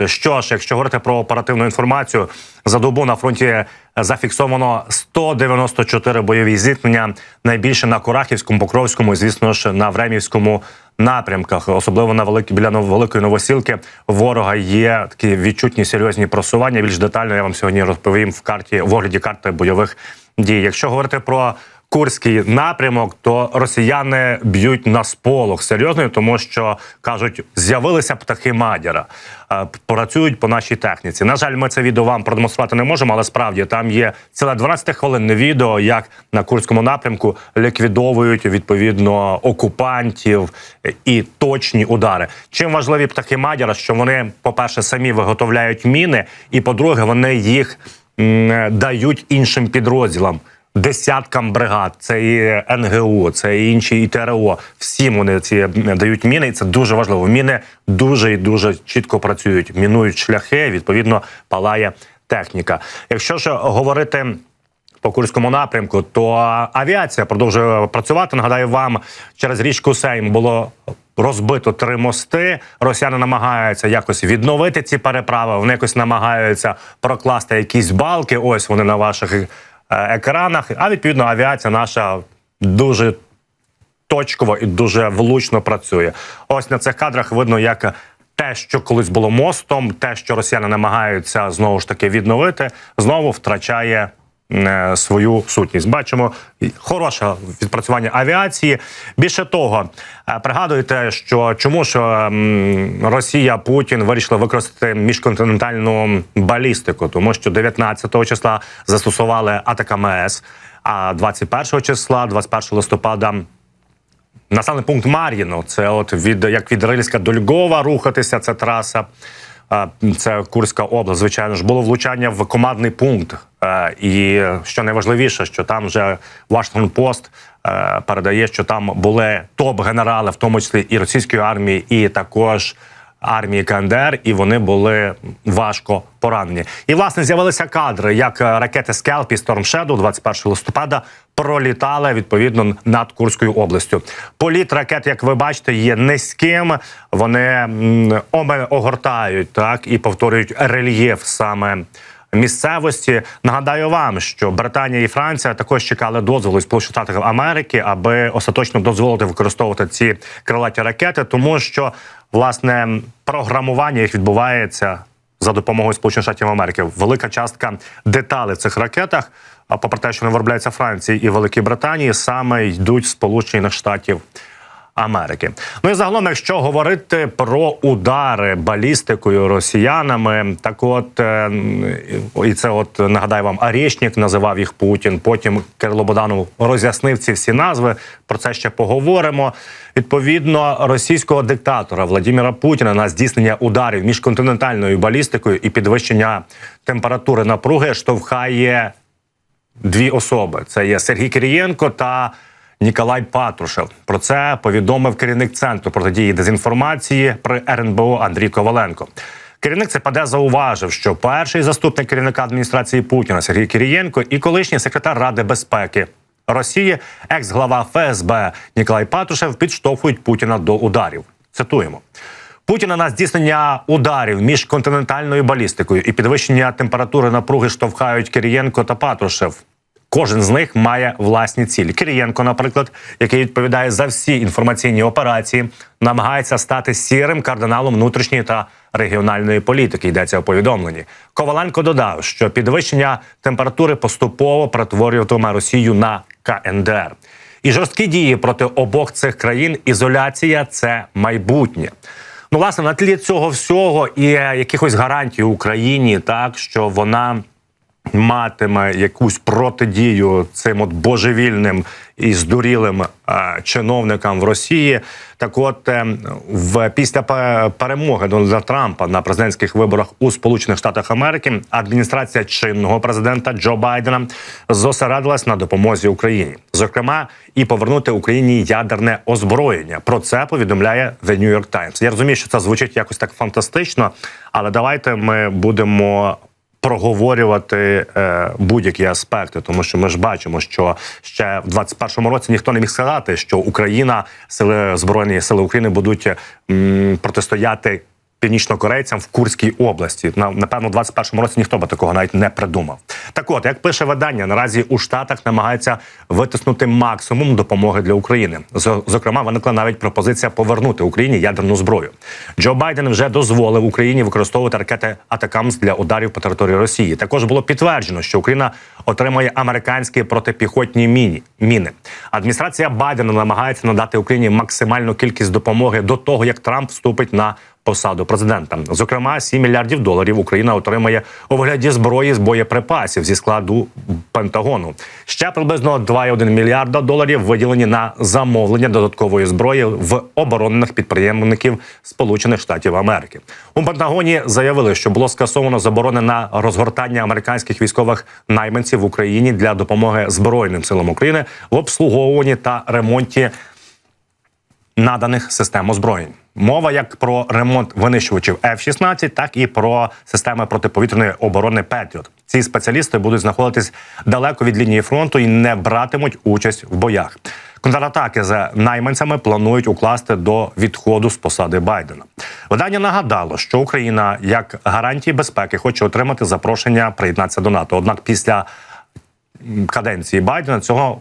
роботи. Що ж, якщо говорити про оперативну інформацію, за добу на фронті зафіксовано 194 бойові зіткнення. Найбільше на Курахівському, Покровському, і, звісно ж, на Времівському напрямках, особливо на великі біля великої новосілки. Ворога є такі відчутні серйозні просування. Більш детально я вам сьогодні розповім в карті в огляді карти бойових дій. Якщо говорити про Курський напрямок, то росіяни б'ють на сполох серйозно, тому що кажуть, з'явилися птахи Мадяра, е, працюють по нашій техніці. На жаль, ми це відео вам продемонструвати не можемо, але справді там є ціле 12 хвилинне відео, як на курському напрямку ліквідовують відповідно окупантів і точні удари. Чим важливі птахи Мадяра, що вони, по-перше, самі виготовляють міни, і по-друге, вони їх дають іншим підрозділам. Десяткам бригад, це і НГУ, це і інші і ТРО. Всім вони ці дають міни, і це дуже важливо. Міни дуже і дуже чітко працюють, мінують шляхи. Відповідно, палає техніка. Якщо ж говорити по курському напрямку, то авіація продовжує працювати. Нагадаю вам, через річку Сейм було розбито три мости. Росіяни намагаються якось відновити ці переправи. Вони якось намагаються прокласти якісь балки. Ось вони на ваших екранах. А відповідно, авіація наша дуже точково і дуже влучно працює. Ось на цих кадрах видно, як те, що колись було мостом, те, що росіяни намагаються знову ж таки відновити, знову втрачає. Е, Свою сутність бачимо хороше відпрацювання авіації. Більше того, е, пригадуєте, що чому ж ем, Росія Путін вирішили використати міжконтинентальну балістику, тому що 19 числа застосували АТКМС, а 21 числа, 21 листопада, Населений пункт Мар'їно. Це от від як від Рильська до Львова рухатися. Це траса. Це Курська область. Звичайно ж було влучання в командний пункт. Е, І що найважливіше, що там вже Вашингтон Пост е, передає, що там були топ-генерали, в тому числі і російської армії, і також армії КНДР, і вони були важко поранені. І власне з'явилися кадри, як е, ракети Скелп і Storm Shadow 21 листопада пролітали відповідно над Курською областю. Політ ракет, як ви бачите, є низьким. Вони огортають так і повторюють рельєф саме. Місцевості нагадаю вам, що Британія і Франція також чекали дозволу Сполучених Штатів Америки, аби остаточно дозволити використовувати ці крилаті ракети, тому що власне програмування їх відбувається за допомогою Сполучених Штатів Америки. Велика частка деталей в цих ракетах, а попри те, що вони виробляються Франції і Великій Британії, саме йдуть Сполучених Штатів. Америки. Ну і загалом, якщо говорити про удари балістикою росіянами, так от е, і це, от нагадаю вам, Арєшнік називав їх Путін. Потім Кирило Боданов роз'яснив ці всі назви. Про це ще поговоримо. Відповідно, російського диктатора Владимира Путіна на здійснення ударів міжконтинентальною балістикою і підвищення температури напруги штовхає дві особи: це є Сергій Кирієнко та Ніколай Патрушев. Про це повідомив керівник центру протидії дезінформації при РНБО Андрій Коваленко. Керівник ЦПД зауважив, що перший заступник керівника адміністрації Путіна Сергій Кирієнко і колишній секретар Ради безпеки Росії, екс-глава ФСБ Ніколай Патрушев підштовхують Путіна до ударів. Цитуємо. Путіна на здійснення ударів між континентальною балістикою і підвищення температури напруги штовхають Кирієнко та Патрушев. Кожен з них має власні цілі. Кирієнко, наприклад, який відповідає за всі інформаційні операції, намагається стати сірим кардиналом внутрішньої та регіональної політики. Йдеться у повідомленні. Коваленко додав, що підвищення температури поступово перетворюватиме Росію на КНДР. І жорсткі дії проти обох цих країн ізоляція це майбутнє. Ну, власне, на тлі цього всього і якихось гарантій Україні, так що вона матиме якусь протидію цим от божевільним і здурілим е, чиновникам в Росії. Так, от е, в після перемоги Дональда Трампа на президентських виборах у Сполучених Штатах Америки адміністрація чинного президента Джо Байдена зосередилась на допомозі Україні, зокрема, і повернути Україні ядерне озброєння. Про це повідомляє The New York Times. Я розумію, що це звучить якось так фантастично, але давайте ми будемо проговорювати е, будь-які аспекти, тому що ми ж бачимо, що ще в 21-му році ніхто не міг сказати, що Україна, сили збройні сили України будуть м, протистояти північнокорейцям в Курській області. На напевно, у 21-му році ніхто би такого навіть не придумав. Так, от як пише видання, наразі у Штатах намагаються витиснути максимум допомоги для України. Зокрема, виникла навіть пропозиція повернути Україні ядерну зброю. Джо Байден вже дозволив Україні використовувати ракети Атакамс для ударів по території Росії. Також було підтверджено, що Україна отримає американські протипіхотні міні міни. Адміністрація Байдена намагається надати Україні максимальну кількість допомоги до того, як Трамп вступить на посаду президента. Зокрема, 7 мільярдів доларів Україна отримає у вигляді зброї з боєприпасів зі складу Пентагону. Ще приблизно 2,1 мільярда доларів виділені на замовлення додаткової зброї в оборонних підприємників Сполучених Штатів Америки. У Пентагоні заявили, що було скасовано заборони на розгортання американських військових найманців в Україні для допомоги Збройним силам України в обслуговуванні та ремонті наданих систем озброєнь. Мова як про ремонт винищувачів F-16, так і про системи протиповітряної оборони Петріот. Ці спеціалісти будуть знаходитись далеко від лінії фронту і не братимуть участь в боях. Контратаки за найманцями планують укласти до відходу з посади Байдена. Видання нагадало, що Україна як гарантії безпеки хоче отримати запрошення приєднатися до НАТО. Однак після каденції Байдена цього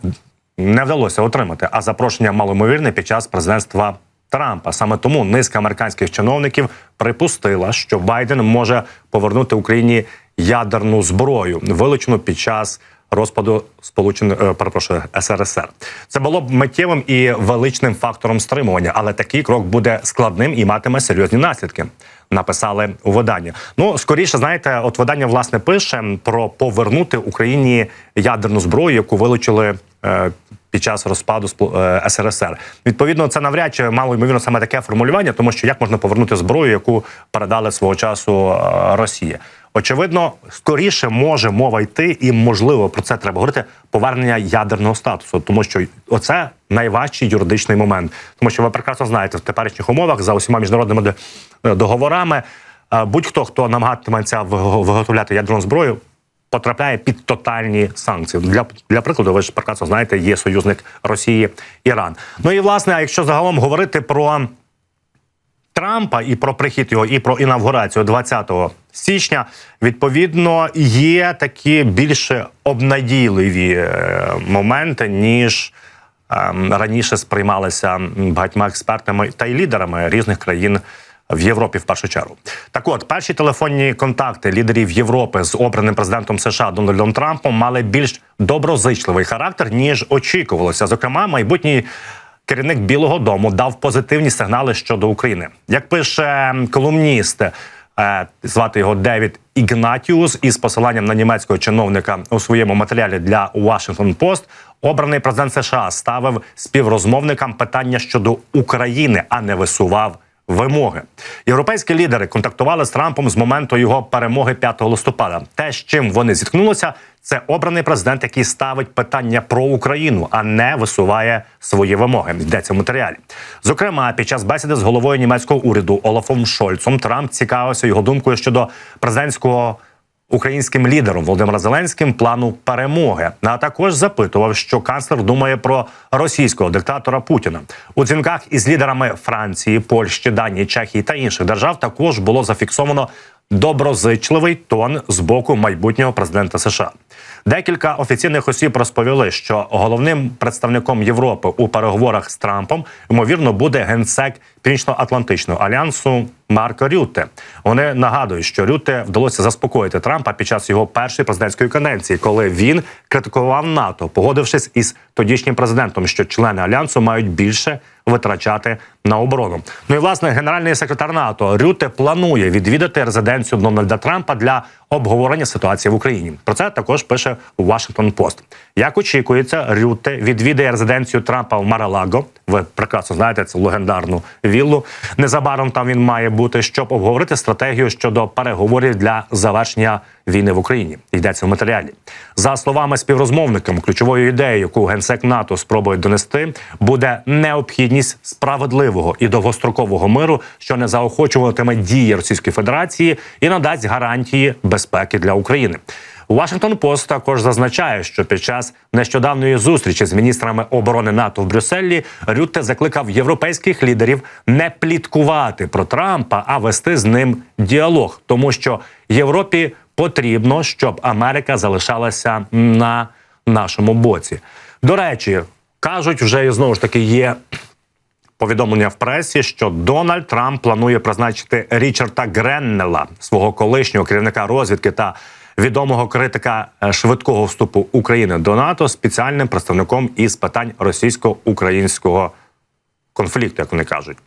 не вдалося отримати. А запрошення малоймовірне під час президентства Трампа. Саме тому низка американських чиновників припустила, що Байден може повернути Україні ядерну зброю, вилучену під час розпаду Сполучених е, перепрошую СРСР. Це було б миттєвим і величним фактором стримування, але такий крок буде складним і матиме серйозні наслідки. Написали у виданні. Ну скоріше, знаєте, от видання власне пише про повернути Україні ядерну зброю, яку вилучили під час розпаду е, СРСР. Відповідно, це навряд чи мало ймовірно саме таке формулювання, тому що як можна повернути зброю, яку передали свого часу е, Росія. Очевидно, скоріше може мова йти, і можливо про це треба говорити. Повернення ядерного статусу, тому що оце найважчий юридичний момент, тому що ви прекрасно знаєте в теперішніх умовах за усіма міжнародними е, договорами. е, Будь-хто хто намагатиметься виго- виготовляти ядерну зброю, потрапляє під тотальні санкції. Для для прикладу, ви ж прекрасно знаєте, є союзник Росії Іран. Ну і власне, а якщо загалом говорити про Трампа і про прихід його, і про інавгурацію 20 січня, відповідно, є такі більше обнадійливі е, моменти, ніж ем, раніше сприймалися багатьма експертами та й лідерами різних країн. В Європі в першу чергу так, от перші телефонні контакти лідерів Європи з обраним президентом США Дональдом Трампом мали більш доброзичливий характер ніж очікувалося. Зокрема, майбутній керівник Білого Дому дав позитивні сигнали щодо України. Як пише колумніст, е, звати його Девід Ігнатіус, із посиланням на німецького чиновника у своєму матеріалі для Washington Post, обраний президент США ставив співрозмовникам питання щодо України, а не висував. Вимоги європейські лідери контактували з Трампом з моменту його перемоги 5 листопада. Те, з чим вони зіткнулися, це обраний президент, який ставить питання про Україну, а не висуває свої вимоги. Йдеться в матеріалі. Зокрема, під час бесіди з головою німецького уряду Олафом Шольцом Трамп цікавився його думкою щодо президентського українським лідером Володимиром Зеленським плану перемоги. А також запитував, що канцлер думає про російського диктатора Путіна. У дзвінках із лідерами Франції, Польщі, Данії, Чехії та інших держав також було зафіксовано доброзичливий тон з боку майбутнього президента США. Декілька офіційних осіб розповіли, що головним представником Європи у переговорах з Трампом ймовірно буде генсек Північно-Атлантичного альянсу Марко Рютте. Вони нагадують, що Рютте вдалося заспокоїти Трампа під час його першої президентської каденції, коли він критикував НАТО, погодившись із тодішнім президентом, що члени альянсу мають більше витрачати на оборону. Ну і власне генеральний секретар НАТО Рютте планує відвідати резиденцію Дональда Трампа для обговорення ситуації в Україні. Про це також пише Washington Post. Як очікується, Рютте відвідає резиденцію Трампа в Маралаго. Ви прекрасно знаєте цю легендарну віллу. Незабаром там він має бути, щоб обговорити стратегію щодо переговорів для завершення війни в Україні. Йдеться в матеріалі. За словами співрозмовникам, ключовою ідеєю, яку генсек НАТО спробує донести, буде необхідність справедливого і довгострокового миру, що не заохочуватиме дії Російської Федерації і надасть гарантії безпеки для України. Вашингтон Пост також зазначає, що під час нещодавньої зустрічі з міністрами оборони НАТО в Брюсселі Рютте закликав європейських лідерів не пліткувати про Трампа, а вести з ним діалог, тому що Європі потрібно, щоб Америка залишалася на нашому боці. До речі, кажуть, вже знову ж таки є повідомлення в пресі, що Дональд Трамп планує призначити Річарда Греннела, свого колишнього керівника розвідки та відомого критика е, швидкого вступу України до НАТО спеціальним представником із питань російсько-українського конфлікту, як вони кажуть.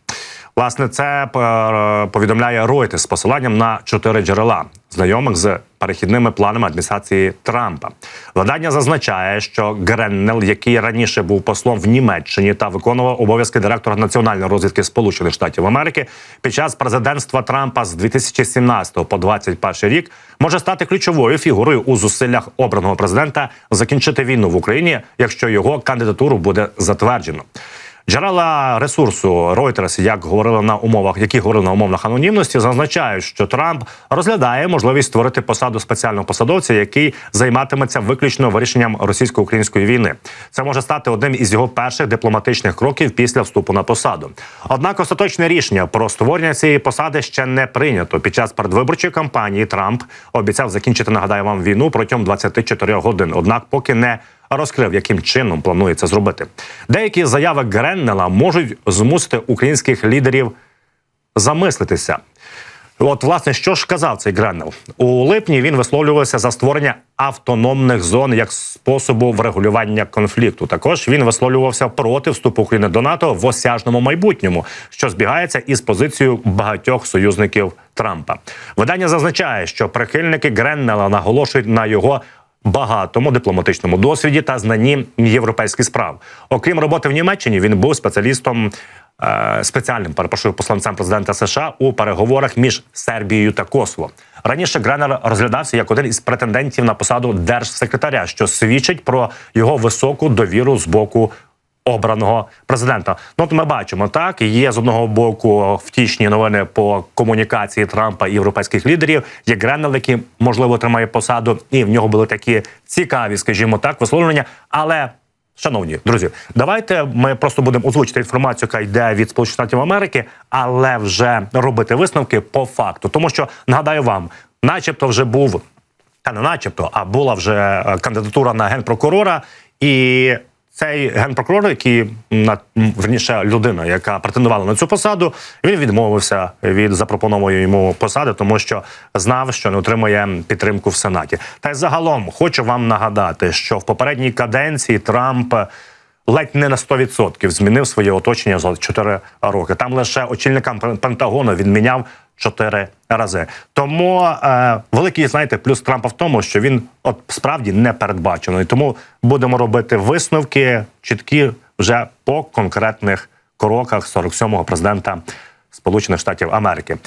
Власне, це е, повідомляє Reuters з посиланням на чотири джерела, знайомих з перехідними планами адміністрації Трампа. Видання зазначає, що Греннел, який раніше був послом в Німеччині та виконував обов'язки директора національної розвідки Сполучених Штатів Америки, під час президентства Трампа з 2017 по 2021 рік може стати ключовою фігурою у зусиллях обраного президента закінчити війну в Україні, якщо його кандидатуру буде затверджено. Джерела ресурсу Reuters, як говорили на умовах, які говорили на умовах анонімності, зазначають, що Трамп розглядає можливість створити посаду спеціального посадовця, який займатиметься виключно вирішенням російсько-української війни. Це може стати одним із його перших дипломатичних кроків після вступу на посаду. Однак остаточне рішення про створення цієї посади ще не прийнято. Під час передвиборчої кампанії Трамп обіцяв закінчити нагадаю вам війну протягом 24 годин. Однак, поки не розкрив, яким чином планує це зробити. Деякі заяви Греннела можуть змусити українських лідерів замислитися. От, власне, що ж казав цей Греннел? У липні він висловлювався за створення автономних зон як способу врегулювання конфлікту. Також він висловлювався проти вступу України до НАТО в осяжному майбутньому, що збігається із позицією багатьох союзників Трампа. Видання зазначає, що прихильники Греннела наголошують на його багатому дипломатичному досвіді та знанні європейських справ. Окрім роботи в Німеччині, він був спеціалістом. е, Спеціальним перепрошую посланцем президента США у переговорах між Сербією та Косово раніше Гренер розглядався як один із претендентів на посаду держсекретаря, що свідчить про його високу довіру з боку обраного президента. Ну, от ми бачимо так. Є з одного боку втішні новини по комунікації Трампа і європейських лідерів. Є Греннел, який можливо тримає посаду, і в нього були такі цікаві, скажімо так, висловлення. Але Шановні друзі, давайте ми просто будемо озвучити інформацію, яка йде від Сполучених Штатів Америки, але вже робити висновки по факту. Тому що нагадаю вам, начебто, вже був та не начебто, а була вже кандидатура на генпрокурора, і цей генпрокурор, який на верніше людина, яка претендувала на цю посаду, він відмовився від запропонованої йому посади, тому що знав, що не отримує підтримку в сенаті. Та й загалом хочу вам нагадати, що в попередній каденції Трамп. Ледь не на 100% змінив своє оточення за 4 роки. Там лише очільникам Пен- Пентагону він міняв 4 рази. Тому е, великий, знаєте, плюс Трампа в тому, що він от справді не передбачений. Тому будемо робити висновки чіткі вже по конкретних кроках 47-го президента Сполучених Штатів Америки.